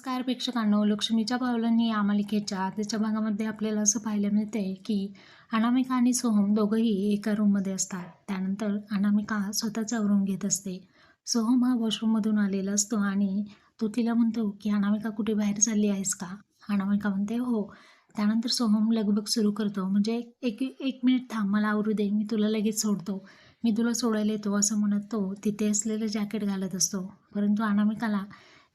नमस्कार प्रेक्षकांनो लक्ष्मीच्या पावलांनी या मालिकेच्या त्याच्या भागामध्ये आपल्याला असं पाहायला मिळते की अनामिका आणि सोहम दोघंही एका रूममध्ये असतात. त्यानंतर अनामिका स्वतःचा रूम घेत असते. सोहम हा वॉशरूममधून आलेला असतो आणि तो तिला म्हणतो की अनामिका कुठे बाहेर चालली आहेस का? अनामिका म्हणते हो. त्यानंतर सोहम लगबग सुरू करतो. म्हणजे एक एक मिनिट थांब मला आवरू दे. मी तुला लगेच सोडतो. मी तुला सोडायला येतो असं म्हणत तो तिथे असलेलं जॅकेट घालत असतो. परंतु अनामिकाला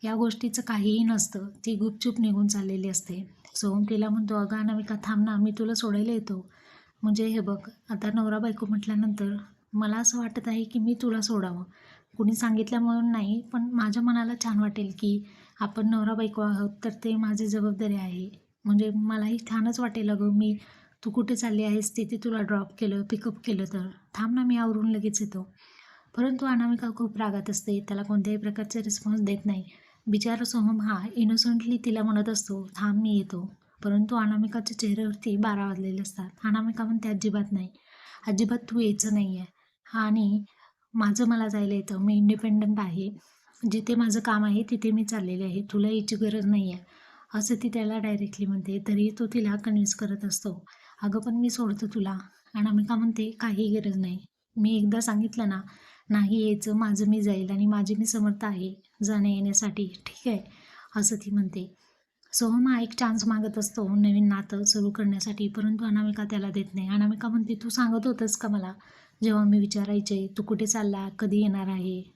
या गोष्टीचं काहीही नसतं. ती गुपचूप निघून चाललेली असते. सोहम तिला म्हणतो अगं अनामिका थांब ना मी तुला सोडायला येतो. म्हणजे हे बघ आता नवरा बायको म्हटल्यानंतर मला असं वाटत आहे की मी तुला सोडावं. कुणी सांगितलं म्हणून नाही पण माझ्या मनाला छान वाटेल की आपण नवरा बायको आहोत तर ते माझी जबाबदारी आहे. म्हणजे मलाही छानच वाटेल अगं मी तू कुठे चालली आहेस? तिथे तुला ड्रॉप केलं पिकअप केलं तर. थांब ना मी आवरून लगेच येतो. परंतु अनामिका खूप रागात असते. त्याला कोणत्याही प्रकारचे रिस्पॉन्स देत नाही. बिचारा सोहम हा इनोसंटली तिला म्हणत असतो थांब मी येतो. परंतु अनामिकाच्या चेहऱ्यावरती बारा वाजलेले असतात. अनामिका म्हणते अजिबात नाही. अजिबात तू यायचं नाही आहे आणि माझं मला जायला येतं. मी इंडिपेंडंट आहे. जिथे माझं काम आहे तिथे मी चाललेले आहे. तुला यायची गरज नाही आहे असं ती त्याला डायरेक्टली म्हणते. तरी तो तिला कन्व्हिन्स करत असतो. अगं पण मी सोडतो तुला. अनामिका म्हणते काही गरज नाही. मी एकदा सांगितलं ना नाही यायचं माझं मी जाईल आणि माझे मी समर्थ आहे जाण्या येण्यासाठी. ठीक आहे? असं ती म्हणते. सोहम हा एक चान्स मागत असतो नवीन नातं सुरू करण्यासाठी. परंतु अनामिका त्याला देत नाही. अनामिका म्हणते तू सांगत होतंस का मला? जेव्हा मी विचारायचे तू कुठे चालला? कधी येणार आहे?